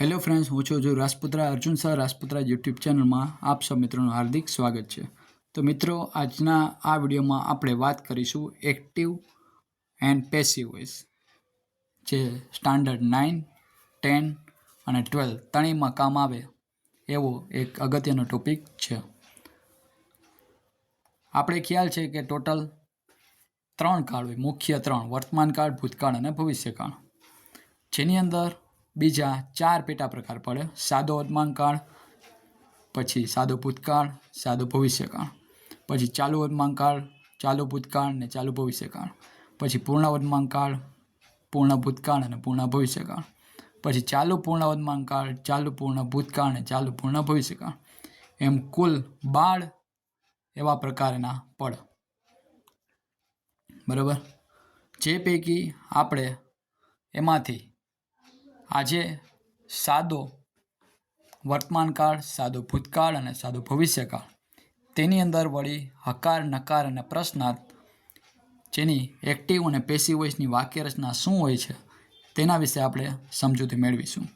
Hello friends હું છું જો રાજપુત્રા અર્જુન સર રાજપુત્રા યુટ્યુબ ચેનલમાં આપ સૌ મિત્રોનું હાર્દિક સ્વાગત છે. તો મિત્રો, આજના આ વિડીયોમાં આપણે વાત કરીશું એક્ટિવ એન્ડ પેસિવ વોઇસ જે સ્ટાન્ડર્ડ નાઇન ટેન અને ટ્વેલ્વ ત્રણેયમાં કામ આવે એવો એક અગત્યનો ટોપિક છે. આપણે ખ્યાલ છે કે ટોટલ ત્રણ કાળ હોય. મુખ્ય ત્રણ, વર્તમાન કાળ, ભૂતકાળ અને ભવિષ્યકાળ. જેની અંદર બીજા ચાર પેટા પ્રકાર પડે. સાદો વર્તમાનકાળ પછી સાદો ભૂતકાળ, સાદો ભવિષ્યકાળ, પછી ચાલુ વર્તમાનકાળ ચાલુ ભૂતકાળ ને ચાલુ ભવિષ્યકાળ, પછી પૂર્ણ વર્તમાનકાળ પૂર્ણ ભૂતકાળ અને પૂર્ણ ભવિષ્યકાળ, પછી ચાલુ પૂર્ણ વર્તમાનકાળ ચાલુ પૂર્ણ ભૂતકાળ અને ચાલુ પૂર્ણ ભવિષ્યકાળ. એમ કુલ બાળ એવા પ્રકારના પડ બરાબર? જે પૈકી આપણે એમાંથી આજે સાદો વર્તમાન કાળ સાદો ભૂતકાળ અને સાદો ભવિષ્યકાળ. તેની અંદર વળી હકાર, નકાર અને પ્રશ્નાર્થ, જેની એક્ટિવ અને પેસિવ વોઇસની વાક્ય રચના શું હોય છે, તેના વિશે આપણે સમજૂતી મેળવીશું.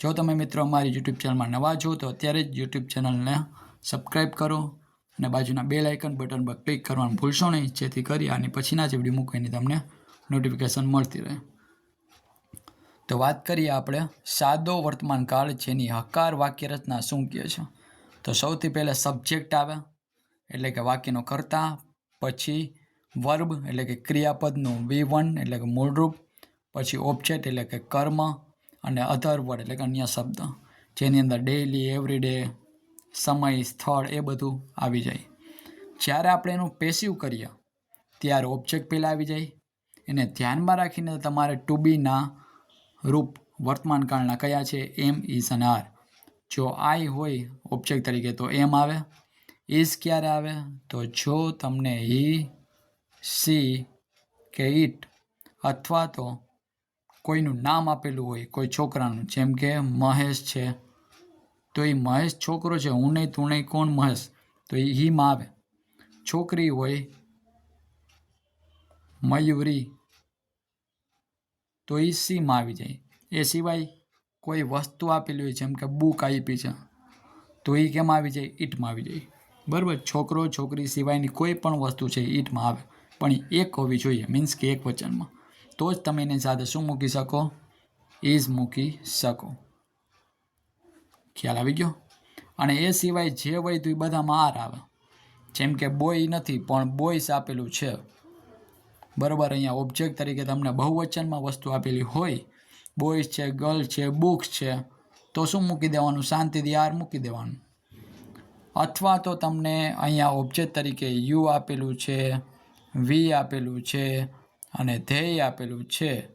જો તમે મિત્રો અમારી યુટ્યુબ ચેનલમાં નવા છો, તો અત્યારે જ યુટ્યુબ ચેનલને સબસ્ક્રાઈબ કરો અને બાજુના બેલ આઇકન બટન પર ક્લિક કરવાનું ભૂલશો નહીં, જેથી કરી અને પછીના જે વીડિયો મૂકીને તમને નોટિફિકેશન મળતી રહે. તો વાત કરીએ આપણે સાદો વર્તમાન કાળ જેની હકાર વાક્ય રચના શું કહે છે? તો સૌથી પહેલાં સબ્જેક્ટ આવે, એટલે કે વાક્યનો કરતા, પછી વર્બ એટલે કે ક્રિયાપદનું વી વન એટલે કે મૂળરૂપ, પછી ઓબ્જેક્ટ એટલે કે કર્મ, અને અધર વર્ડ એટલે કે અન્ય શબ્દ, જેની અંદર ડેઇલી એવરીડે સમય, સ્થળ, એ બધું આવી જાય. જ્યારે આપણે એનું પેસિવ કરીએ, ત્યારે ઓબ્જેક્ટ પહેલાં આવી જાય. એને ધ્યાનમાં રાખીને તમારે ટુ બીના રૂપ વર્તમાન કાળના કયા છે? એમ ઇઝ અને આર જો આઈ હોય ઓબ્જેક્ટ તરીકે તો એમ આવે. ઇઝ ક્યારે આવે? તો જો તમને હી સી કે ઇટ અથવા તો કોઈનું નામ આપેલું હોય, કોઈ છોકરાનું, જેમ કે મહેશ છે, તો એ મહેશ છોકરો છે, હું નહીં, તું નહીં, કોણ મહેશ? તો એ હીમાં આવે. છોકરી હોય મયુરી તો એ સીમાં આવી જાય. એ સિવાય કોઈ વસ્તુ આપેલી હોય, જેમ કે બુક આપી છે, તો એ કેમ આવી જાય? ઈટમાં આવી જાય. બરાબર? છોકરો, છોકરી સિવાયની કોઈ પણ વસ્તુ છે, ઈટમાં આવે. પણ એક હોવી જોઈએ મીન્સ કે એક વચનમાં. તો જ તમે એની સાથે શું મૂકી શકો? ઇઝ મૂકી શકો. ખ્યાલ આવી ગયો? અને એ સિવાય જે હોય તો એ બધામાં આર આવે. જેમ કે બોય નથી, પણ બોયસ આપેલું છે. બરાબર, અહીંયા ઓબ્જેક્ટ તરીકે તમને બહુવચનમાં વસ્તુ આપેલી હોય બોયઝ છે ગર્લ છે બુક્સ છે, તો શું મૂકી દેવાનું? શાંતિથી આર મૂકી દેવાનું. અથવા તો તમને અહીંયા ઓબ્જેક્ટ તરીકે યુ આપેલું છે વી આપેલું છે, અને ધ્યેય આપેલું છે,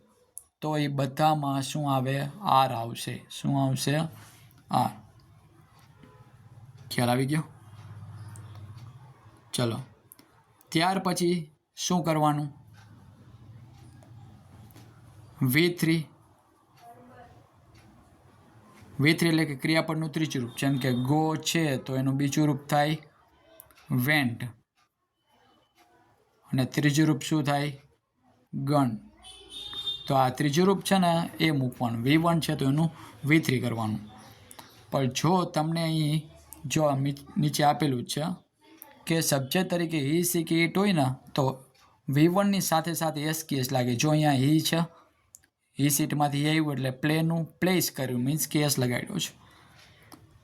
તો એ બધામાં શું આવે? આર આવશે. શું આવશે? આર ખ્યાલ આવી ગયો? ચલો. ત્યાર પછી શું કરવાનું? વી થ્રી વી થ્રી એટલે કે ક્રિયાપદનું ત્રીજું રૂપ. જેમ કે ગો છે, તો એનું બીજું રૂપ થાય વેન્ટ. અને ત્રીજું રૂપ શું થાય? ગન તો આ ત્રીજું રૂપ છે ને, એ મૂકવાનું. વી વન છે, તો એનું વી થ્રી કરવાનું. પણ જો તમને અહીં જો નીચે આપેલું છે કે સબ્જેક્ટ તરીકે હી સી કે ઇટ હોય ને, તો વી વનની સાથે સાથે એસ કેસ લાગે. જો અહીંયા હી છે હી સીટમાંથી આવ્યું એટલે પ્લેનું પ્લેસ કર્યું મીન્સ કેસ લગાડ્યો છે.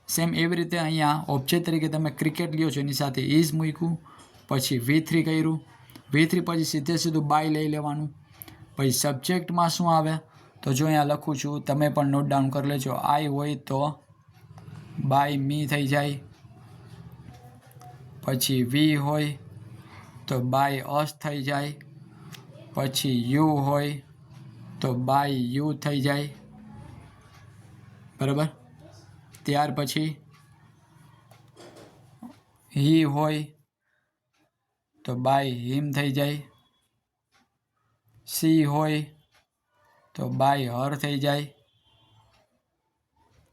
સેમ એવી રીતે અહીંયા ઓબ્જેક્ટ તરીકે તમે ક્રિકેટ લ્યો છો, એની સાથે ઇઝ મૂક્યું. પછી વી થ્રી કર્યું. વી થ્રી પછી સીધે સીધું બાય લઈ લેવાનું. પછી સબ્જેક્ટમાં શું આવે તો જો અહીંયા લખું છું, તમે પણ નોટ ડાઉન કરી લેજો. આઈ હોય તો બાય મી થઈ જાય. પછી વી હોય તો બાય અસ થઈ જાય. પછી યુ હોય તો બાય યુ થઈ જાય. બરાબર? ત્યાર પછી હી હોય તો બાય હિમ થઈ જાય. સી હોય તો બાય હર થઈ જાય.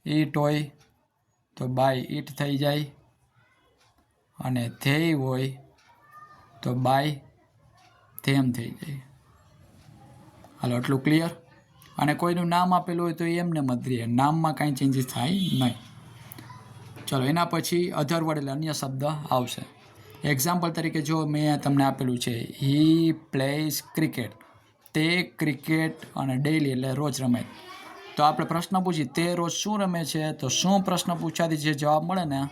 ઈટ હોય તો બાય ઈટ થઈ જાય. અને ધ્યેય હોય તો બાય ધેમ થઈ જાય. હાલો, આટલું ક્લિયર અને કોઈનું નામ આપેલું હોય તો એ એમને મત રહે નામમાં કાંઈ ચેન્જીસ થાય નહીં. ચલો, એના પછી અધર વર્ડ એટલે અન્ય શબ્દ આવશે. એક્ઝામ્પલ તરીકે જો મેં તમને આપેલું છે હી પ્લેઝ ક્રિકેટ તે ક્રિકેટ અને ડેઇલી એટલે રોજ રમે. તો આપણે પ્રશ્ન પૂછી તે રોજ શું રમે છે? તો શું પ્રશ્ન પૂછાથી જે જવાબ મળે ને,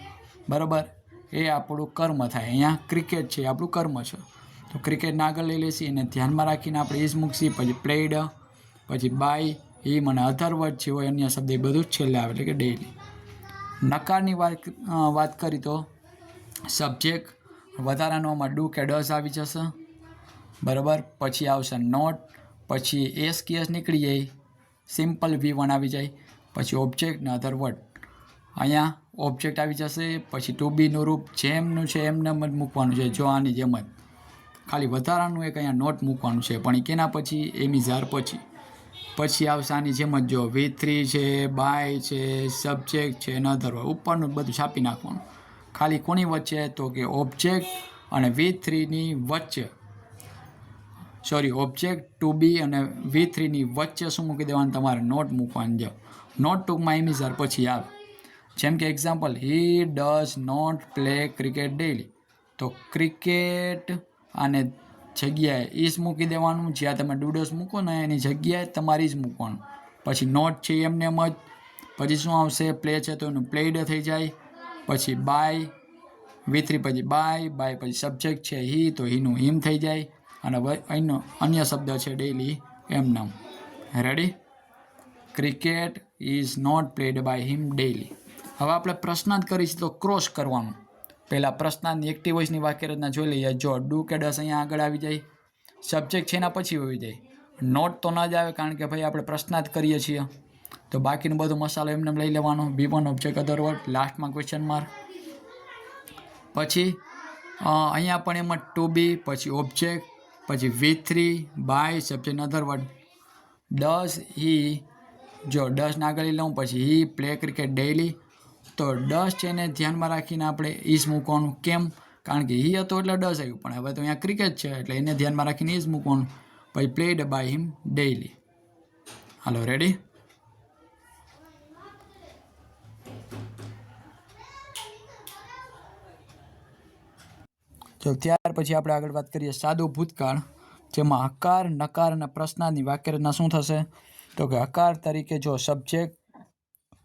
બરાબર? એ આપણું કર્મ થાય. અહીંયા ક્રિકેટ છે એ આપણું કર્મ છે. તો ક્રિકેટને આગળ લઈ લેશી એને ધ્યાનમાં રાખીને આપણે ઇઝ મૂકશી, પછી પ્લેડ પછી બાય એ મને અધર વર્ડ છે હોય, અન્ય શબ્દ એ બધું જ છેલ્લે આવે, એટલે કે ડેઇલી નકારની વાત વાત કરી તો સબ્જેક્ટ વધારાનો આમાં ડુ કે ડસ આવી જશે. બરાબર? પછી આવશે નોટ પછી એસ કેસ નીકળી જાય. સિમ્પલ વી વન આવી જાય. પછી ઓબ્જેક્ટ ને અધર વર્ડ અહીંયા ઓબ્જેક્ટ આવી જશે, પછી ટુ બીનું રૂપ જેમનું છે એમને જ મૂકવાનું છે, જો આની જેમ જ. ખાલી વધારાનું એક અહીંયા નોટ મૂકવાનું છે, પણ એ કેના પછી એમી ઝાર પછી. પછી આવશે આની જેમ જ જો વી થ્રી છે બાય છે સબ્જેક્ટ છે ન ધરવા ઉપરનું બધું છાપી નાખવાનું. ખાલી કોની વચ્ચે તો કે ઓબ્જેક્ટ અને વી થ્રીની વચ્ચે. સોરી ઓબ્જેક્ટ ટુ બી અને વી થ્રીની વચ્ચે શું મૂકી દેવાનું? તમારે નોટ મૂકવાની જો નોટ ટૂંકમાં એમિઝાર પછી આવે. જેમ કે example he does not play cricket daily તો ક્રિકેટ અને જગ્યાએ ઈજ મૂકી દેવાનું. જ્યાં તમે ડુડસ મૂકો ને એની જગ્યાએ તમારી જ મૂકવાનું. પછી નોટ છે એમને એમ જ પછી શું આવશે? પ્લે છે તો એનું પ્લેડ થઈ જાય. પછી બાય વિથરી થ્રી પછી બાય બાય પછી સબ્જેક્ટ છે હી તો હીનું હિમ થઈ જાય. અને અહીંનો અન્ય શબ્દ છે ડેઈલી એમ નામ. Ready cricket is not played by him daily હવે આપણે પ્રશ્નાર્થ કરીશું તો ક્રોસ કરવાનું. પહેલાં પ્રશ્નાર્થની એક્ટિવ વોઇસની વાક્ય રચના જોઈ લઈએ, જો ડુ કે ડસ અહીંયા આગળ આવી જાય સબ્જેક્ટ છે એના પછી આવી જાય. નોટ તો ન જ આવે કારણ કે ભાઈ આપણે પ્રશ્નાર્થ કરીએ છીએ. તો બાકીનું બધું મસાલો એમને લઈ લેવાનો V one object other word લાસ્ટમાં ક્વેશ્ચન માર્ક પછી અહીંયા પણ એમાં ટુ બી પછી ઓબ્જેક્ટ પછી V three by subject other word does he જો ડઝને આગળ લઉં, પછી હી પ્લે ક્રિકેટ ડેઈલી તો ડઝ છે એને ધ્યાનમાં રાખીને આપણે ઈઝ મૂકવાનું. કેમ? કારણ કે હી હતો એટલે ડસ આવ્યું. પણ હવે તો અહીંયા ક્રિકેટ છે એટલે એને ધ્યાનમાં રાખીને ઈઝ મૂકવાનું. પછી પ્લેડ બાય હિમ ડેઈલી હાલો રેડી જો, ત્યાર પછી આપણે આગળ વાત કરીએ સાદો ભૂતકાળ, જેમાં હકાર, નકાર અને પ્રશ્નાની વાક્યરચના શું થશે? તો કે હકાર તરીકે જો સબ્જેક્ટ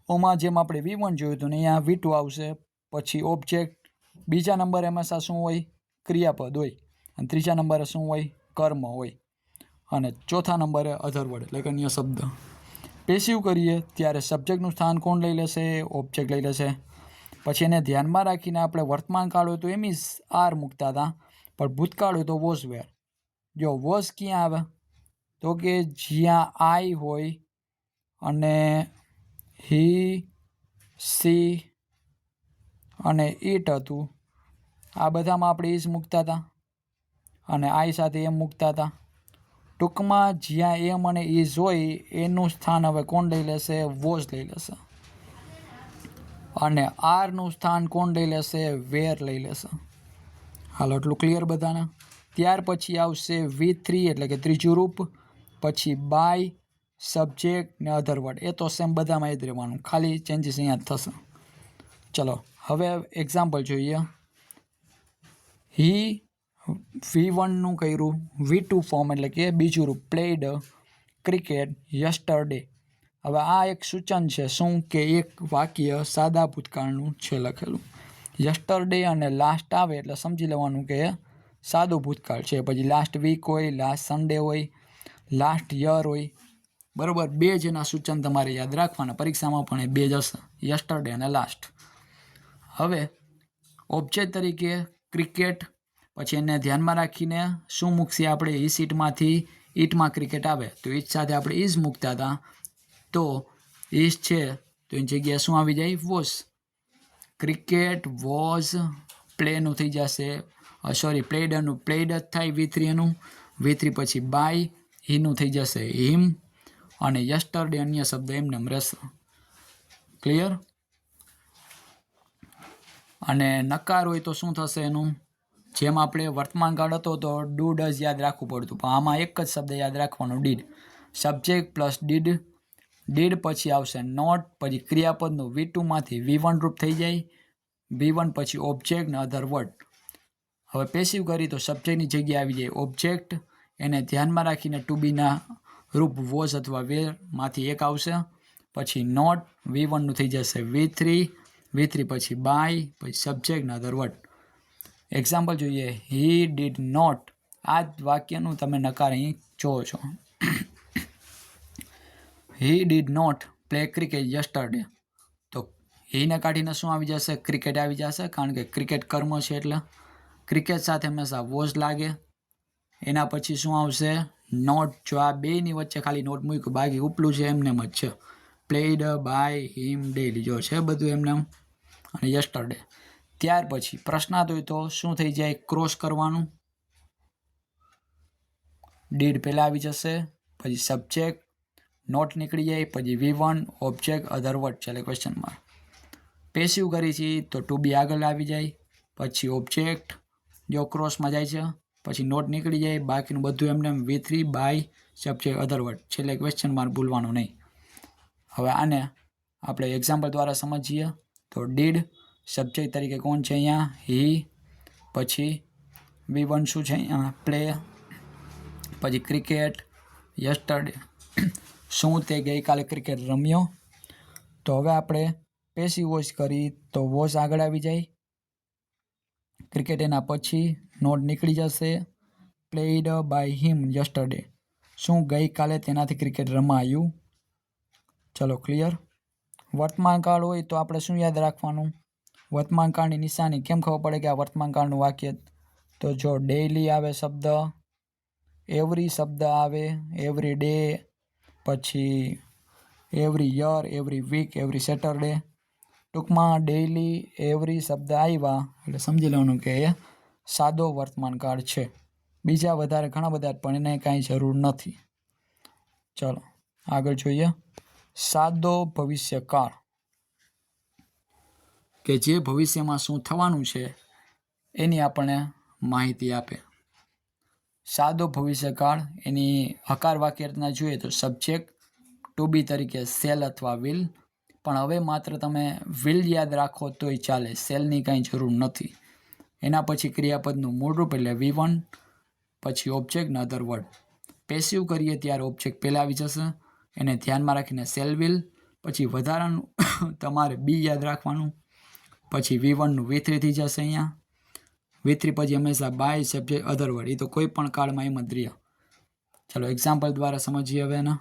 ઓમાં જેમ આપણે વી વન જોયું હતું ને, અહીંયા વી ટુ આવશે, પછી ઓબ્જેક્ટ બીજા નંબરે હંમેશા શું હોય? ક્રિયાપદ હોય. અને ત્રીજા નંબરે શું હોય? કર્મ હોય. અને ચોથા નંબરે અધર વર્ડ એટલે કે અન્ય શબ્દ. પેસિવ કરીએ, ત્યારે સબ્જેક્ટનું સ્થાન કોણ લઈ લેશે? ઓબ્જેક્ટ લઈ લેશે. પછી એને ધ્યાનમાં રાખીને આપણે વર્તમાન કાળ હોય તો એમ આર મૂકતા હતા. પણ ભૂતકાળ હોય તો વોઝ વેર જો વોઝ ક્યાં આવે? તો કે જ્યાં આઈ હોય અને હી, સી અને ઈટ હતું. આ બધામાં આપણે ઈઝ મૂકતા હતા અને આઈ સાથે એમ મૂકતા હતા ટૂંકમાં જ્યાં એમ અને ઈઝ હોય, એનું સ્થાન હવે કોણ લઈ લેશે? વોઝ લઈ લેશે. અને આરનું સ્થાન કોણ લઈ લેશે? વેર લઈ લેશે. હાલો એટલું ક્લિયર બધાને? ત્યાર પછી આવશે વી થ્રી એટલે કે ત્રીજું રૂપ, પછી બાય સબ્જેક્ટ ને અધર વર્ડ એ તો સેમ બધામાં એ જ રહેવાનું. ખાલી ચેન્જીસ અહીંયા થશે. ચલો, હવે એક્ઝામ્પલ જોઈએ. હી વી વનનું કર્યું. વી ટુ ફોર્મ એટલે કે બીજું રૂપ. પ્લેડ ક્રિકેટ યસ્ટરડે હવે આ એક સૂચન છે. શું કે એક વાક્ય સાદા ભૂતકાળનું છે લખેલું. યસ્ટરડે અને લાસ્ટ આવે એટલે સમજી લેવાનું કે સાદું ભૂતકાળ છે. પછી લાસ્ટ વીક હોય લાસ્ટ સન્ડે હોય લાસ્ટ યર હોય બરાબર, બે જ એના સૂચન તમારે યાદ રાખવાના. પરીક્ષામાં પણ એ બે જ હશે. યસ્ટરડે અને લાસ્ટ હવે ઓબ્જેક્ટ તરીકે ક્રિકેટ પછી એને ધ્યાનમાં રાખીને શું મૂકશે આપણે? ઈ સીટમાંથી ઈટમાં ક્રિકેટ આવે. તો ઈટ સાથે આપણે ઈઝ મૂકતા હતા. તો ઈઝ છે. તો એની જગ્યાએ શું આવી જાય? વોઝ ક્રિકેટ વોઝ પ્લેનું થઈ જશે. સોરી પ્લેડરનું પ્લેડ જ થાય. વી થ્રી એનું. વી થ્રી પછી બાય હીનું થઈ જશે. હિમ અને યસ્ટરડે અન્ય શબ્દ એમને એમ રહેશે ક્લિયર અને નકાર હોય તો શું થશે એનું? જેમ આપણે વર્તમાન કાળ હતો તો ડુ ડઝ યાદ રાખવું પડતું, પણ આમાં એક જ શબ્દ યાદ રાખવાનો did subject plus did did પછી આવશે નોટ પછી ક્રિયાપદનું વી ટુમાંથી વી વન રૂપ થઈ જાય. વી વન પછી ઓબ્જેક્ટ ને અધર વર્ડ હવે પેસિવ કરી તો સબ્જેક્ટની જગ્યાએ આવી જાય. ઓબ્જેક્ટ એને ધ્યાનમાં રાખીને ટુ બીના રૂપ વોઝ અથવા વેરમાંથી એક આવશે. પછી નોટ, વી વનનું થઈ જશે વી થ્રી વી થ્રી પછી બાય, પછી સબ્જેક્ટ અધર વર્ડ એક્ઝામ્પલ જોઈએ. હી ડીડ નોટ આ જ વાક્યનું તમે નકાર અહીં જોવો છો. He did not play cricket yesterday તો હીને કાઢીને શું આવી જશે? ક્રિકેટ આવી જશે, કારણ કે ક્રિકેટ કર્મ છે એટલે. ક્રિકેટ સાથે હંમેશા વોઝ લાગે. એના પછી શું આવશે? નોટ જો આ બેની વચ્ચે ખાલી નોટ મૂક્યું, બાકી ઉપલું છે એમને એમ જ છે. પ્લેડ બાય હિમ ડેલી જો છે બધું એમને એમ. અને યસ્ટરડે ત્યાર પછી પ્રશ્નાર્થ હોય તો શું થઈ જાય? ક્રોસ કરવાનું. ડીડ પહેલાં આવી જશે, પછી સબ્જેક્ટ નોટ નીકળી જાય, પછી V one object other word છે, એટલે ક્વેશ્ચન પેસિવ કરી છે તો ટુ બી આગળ આવી જાય, પછી ઓબ્જેક્ટ જો ક્રોસમાં જાય છે પછી નોટ નીકળી જાય. બાકીનું બધું એમને એમ V three by subject other word છેલ્લે ક્વેશ્ચન માર્ક ભૂલવાનું નહીં. હવે આને આપણે એક્ઝામ્પલ દ્વારા સમજીએ તો ડીડ સબ્જેક્ટ તરીકે કોણ છે અહીંયા? હી પછી વી વન શું છે અહીંયા? પ્લે પછી ક્રિકેટ યસ્ટરડે શું તે ગઈકાલે ક્રિકેટ રમ્યો? તો હવે આપણે પેસી વોશ કરી તો વોશ આગળ આવી જાય. ક્રિકેટ એના પછી નોટ નીકળી જશે. પ્લેડ બાય હિમ યસ્ટરડે શું ગઈકાલે તેનાથી ક્રિકેટ રમાયું ચલો ક્લિયર વર્તમાન કાળ હોય તો આપણે શું યાદ રાખવાનું? વર્તમાન કાળની નિશાની. કેમ ખબર પડે કે આ વર્તમાન કાળનું વાક્ય તો જો ડેઈલી આવે શબ્દ એવરી શબ્દ આવે એવરી ડે પછી every year every week every Saturday ટૂંકમાં ડેઈલી એવરી શબ્દ આવ્યા. એટલે સમજી લેવાનું કે એ સાદો વર્તમાન કાળ છે. બીજા વધારે ઘણા બધા, પણ એને કાંઈ જરૂર નથી. ચલો, આગળ જોઈએ. સાદો ભવિષ્યકાળ કે જે ભવિષ્યમાં શું થવાનું છે, એની આપણને માહિતી આપે. સાદો ભવિષ્યકાળ એની હકાર વાક્ય રચના જોઈએ તો સબ્જેક્ટ ટુ બી તરીકે સેલ અથવા વિલ પણ હવે માત્ર તમે વિલ યાદ રાખો તોય ચાલે સેલની કાંઈ જરૂર નથી. એના પછી ક્રિયાપદનું મૂળરૂપ એટલે વી વન પછી ઓબ્જેક્ટ ને અધર વર્ડ પેસિવ કરીએ ત્યારે ઓબ્જેક્ટ પહેલાં આવી જશે. એને ધ્યાનમાં રાખીને સેલ વિલ પછી વધારાનું તમારે બી યાદ રાખવાનું. પછી વી વનનું વી થ્રી થઈ જશે અહીંયા. વી થ્રી પછી હંમેશા બાય સબ્જેક્ટ અધર વર્ડ એ તો કોઈ પણ કાળમાં એમ જ ચલો એક્ઝામ્પલ દ્વારા સમજીએ હવે એના.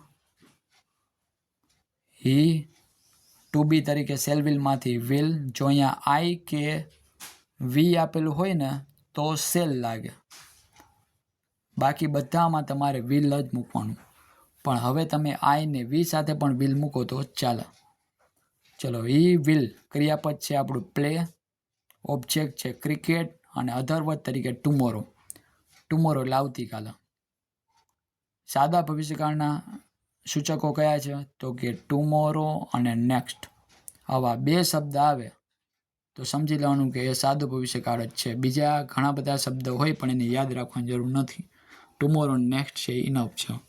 હી ટુ બી તરીકે સેલ વિલમાંથી વિલ જો અહીંયા આઈ કે વી આપેલું હોય ને, તો સેલ લાગે. બાકી બધામાં તમારે વિલ જ મૂકવાનું. પણ હવે તમે આઈ ને વી સાથે પણ વિલ મૂકો તો ચાલે. ચલો, ઈ વિલ ક્રિયાપદ છે આપણું પ્લે, ઓબ્જેક્ટ છે ક્રિકેટ અને અધરવત તરીકે ટુમોરો. ટુમોરો એટલે આવતીકાલે. સાદા ભવિષ્યકાળના સૂચકો કયા છે? તો કે ટુમોરો અને નેક્સ્ટ. આવા બે શબ્દ આવે. તો સમજી લેવાનું કે એ સાદો ભવિષ્યકાળ જ છે. બીજા ઘણા બધા શબ્દ હોય પણ એને યાદ રાખવાની જરૂર નથી. ટુમોરો નેક્સ્ટ છે ઇનફ છે.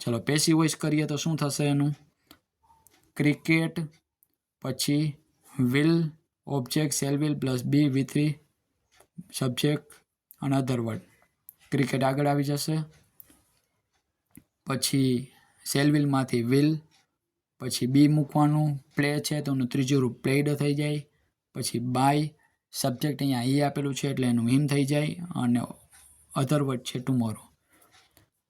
ચલો પેસી વોઇસ કરીએ તો શું થશે એનું? ક્રિકેટ પછી will object shall will plus be V three subject અને અધર વર્ડ ક્રિકેટ આગળ આવી જશે. પછી સેલવિલમાંથી વિલ પછી બી મૂકવાનું. પ્લે છે તો એનું ત્રીજું રૂપ પ્લેડ થઈ જાય. પછી બાય સબ્જેક્ટ અહીંયા એ આપેલું છે એટલે એનું હિમ થઈ જાય અને અધર વર્ડ છે ટુમોરો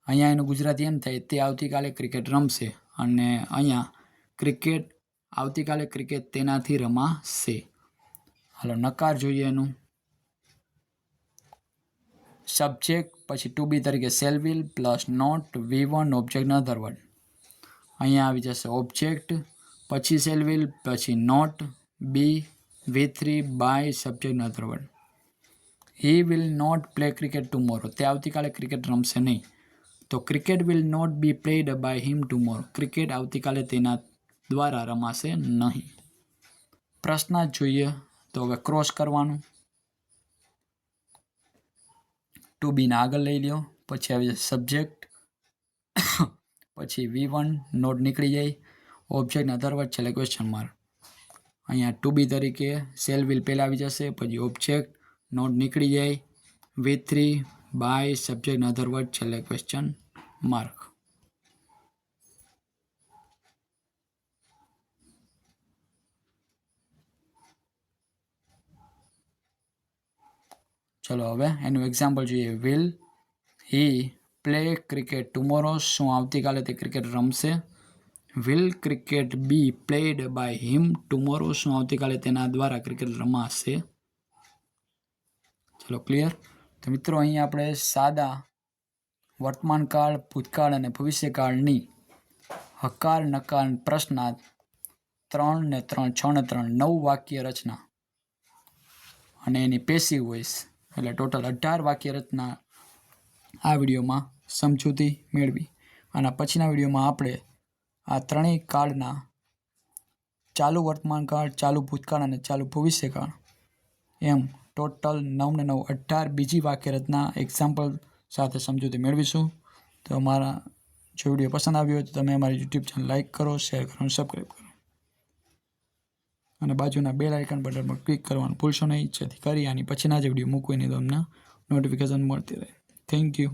અહીંયા એનું ગુજરાતી એમ થાય, તે આવતીકાલે ક્રિકેટ રમશે અને અહીંયા ક્રિકેટ આવતીકાલે ક્રિકેટ તેનાથી રમાશે. હાલો, નકાર જોઈએ એનું. સબ્જેક્ટ પછી ટુ બી તરીકે shall will plus not V one object other word અહીંયા આવી જશે ઓબ્જેક્ટ પછી સેલવિલ પછી not be V three by subject other word he will not play cricket tomorrow તે આવતીકાલે ક્રિકેટ રમશે નહીં. તો cricket will not be played by him tomorrow cricket આવતીકાલે તેના દ્વારા રમાશે નહીં. પ્રશ્ન જ જોઈએ. તો હવે ક્રોસ કરવાનું. ટુ બીને આગળ લઈ લ્યો. પછી આવી જશે સબ્જેક્ટ પછી વી વન નોટ નીકળી જાય. ઓબ્જેક્ટના ધરવટ છેલ્લે ક્વેશ્ચન માર્ક અહીંયા ટુ બી તરીકે સેલ વિલ પહેલાં આવી જશે, પછી ઓબ્જેક્ટ નોટ નીકળી જાય. વી થ્રી બાય સબ્જેક્ટના ધરવટ છેલ્લે ક્વેશ્ચન માર્ક ચલો હવે એનું એક્ઝામ્પલ જોઈએ. Will he play cricket tomorrow શું આવતીકાલે તે ક્રિકેટ રમશે? Will cricket be played by him tomorrow શું આવતીકાલે તેના દ્વારા ક્રિકેટ રમાશે? ચલો ક્લિયર તો મિત્રો અહીં આપણે સાદા વર્તમાનકાળ, ભૂતકાળ અને ભવિષ્યકાળની હકાર નકાર પ્રશ્નાર્થ ત્રણ ને ત્રણ, છ ને ત્રણ, નવ વાક્ય રચના. અને એની પેસી વોઇસ એટલે ટોટલ અઢાર વાક્ય રચના આ વિડીયોમાં સમજૂતી મેળવી. અને પછીના વિડીયોમાં આપણે આ ત્રણેય કાળના ચાલુ વર્તમાનકાળ, ચાલુ ભૂતકાળ અને ચાલુ ભવિષ્યકાળ. એમ ટોટલ નવ ને નવ, અઢાર બીજી વાક્ય રચના એક્ઝામ્પલ સાથે સમજૂતી મેળવીશું. તો અમારા જો વીડિયો પસંદ આવ્યો હોય તો તમે અમારી યુટ્યુબ ચેનલ લાઇક કરો શેર કરો અને સબસ્ક્રાઈબ કરો. અને બાજુના બેલ આઇકન બટન ક્લિક કરવાનું ભૂલશો નહીં, જેથી કરી આની પછીના જે વીડિયો એની તમને નોટિફિકેશન મળતી રહે. Thank you